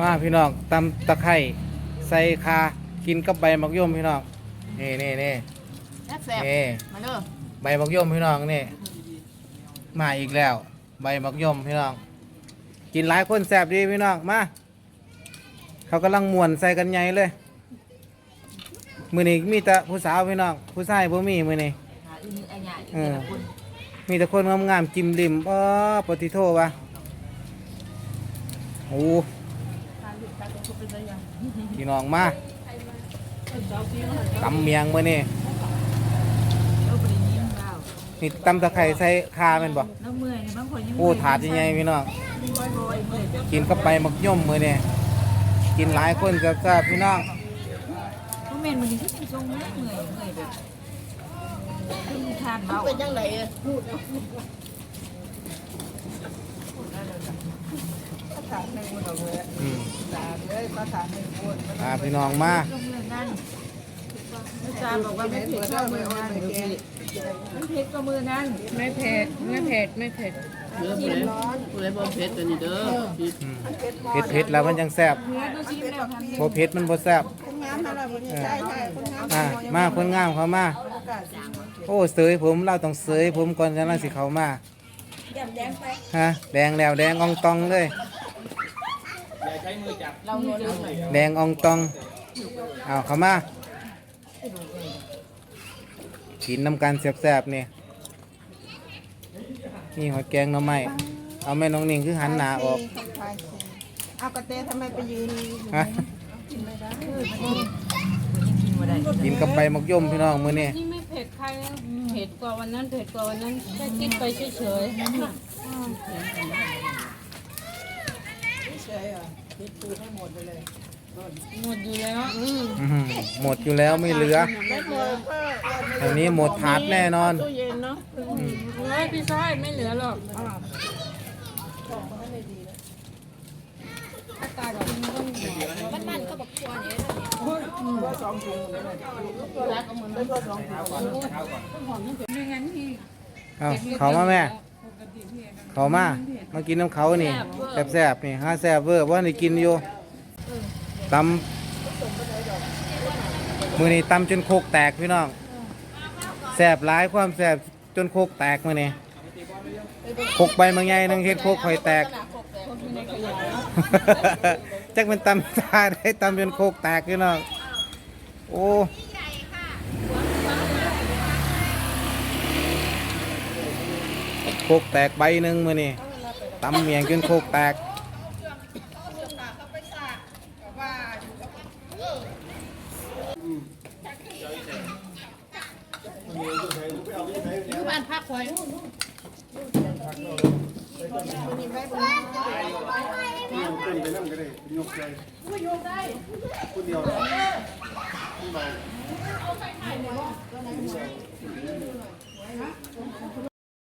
มาพี่น้องตำตะไคร้ใส่คากินกับใบมักย่อมพี่น้องนี่นี่นี่แซ่บนี่มาเด้อใบมักย่อมพี่น้องนี่มาอีกแล้ว ใบมักย่อมพี่น้อง กินหลายคนแซ่บดีพี่น้องมาเขากำลังม่วนใส่กันใหญ่เลยมือนี้มีแต่ผู้สาวพี่น้องผู้ชายบ่มีมือนี้หาอีนี่ไอ้ใหญ่เออแต่ละคนมีแต่คนงามๆจิ้มริมอ๋อปฏิโทวะโอ้ พี่น้องมาตำเมียงมื่อนี่ยนี่ตำตะไคร้ใส่คาเป็นบ่น้ำเมื่อยเนี่ยบางคนยังโอ้ถาดยังไงพี่น้องกินเข้าไปมักย่อมมือนี่กินหลายคนแซ่บพี่น้องเมนมันนี่ที่เป็นทรงเมื่อยเมื่อยเมื่อยแบบทานเบาเป็นยังไง อะอืมเลยภาษาหนึ่งคนพาพี่น้องมาอาจารย์บอกว่าไม่เผ็ดเท่ามือนั่นไม่เผ็ดก็มือนั่นไม่เผ็ดไม่เผ็ดไม่เผ็ดเนื้อเผ็ดกูเลยบอกเผ็ดตัวนี้เด้ออืมเผ็ดแล้วมันยังแซ่บเนื้อดูชิมแล้วทำบ่เผ็ดมันบ่แซ่บคนงามอะไรแบบนี้ใช่ใช่คนงามอ่ามาคนงามเขามา โอ้เสยผมเราต้องเสยผมก่อนจะนั่งสิเขามาฮะแดงแล้วแดงอองตองเลย เราโน้นแดงอองตองเอาเขามา กินน้ำกันแซ่บๆนี่นี่หอยแกงหน่อไม้เอาแม่น้องนิ่งคือหันหน้าออก เอากระเตทำไมไปยืนฮะกินมาได้กินกับใบมักย่อมพี่น้องมื้อนี้นี่ไม่เผ็ดใครแล้วเผ็ดกว่าวันนั้นเผ็ดกว่าวันนั้นแค่กินไปเฉยเฉยอะคิดปูให้หมดไปเลยๆหมดอยู่แล้วอื้อหือหมดอยู่แล้วไม่เหลือไม่พอก็อันนี้หมดถาดแน่นอน ตู้เย็นเนาะเฮ้ยพี่ชายไม่เหลือหรอกถ้าตายแบบนี้ต้องหมดไม่พอสองถุงไม่งั้นที่เอาเขามาแม่ เขามามากินน้ำเขานี่แซ่บๆนี่ห้าแซ่บเวอร์ว่าได้กินอยู่ตำมือนี้ตำจนโคกแตกพี่น้องแซ่บหลายความแซ่บจนโคกแตกมือนี้โคกใบมังไงนึงเฮ็ดโคกข่อยแตกจักเป็นตำตาได้ตำจนโคกแตกพี่น้องโอ้ โคกแตกใบหนึ่งมือนี่ตำเมียงจนโคกแตกบ้านพักไว้คนเดียว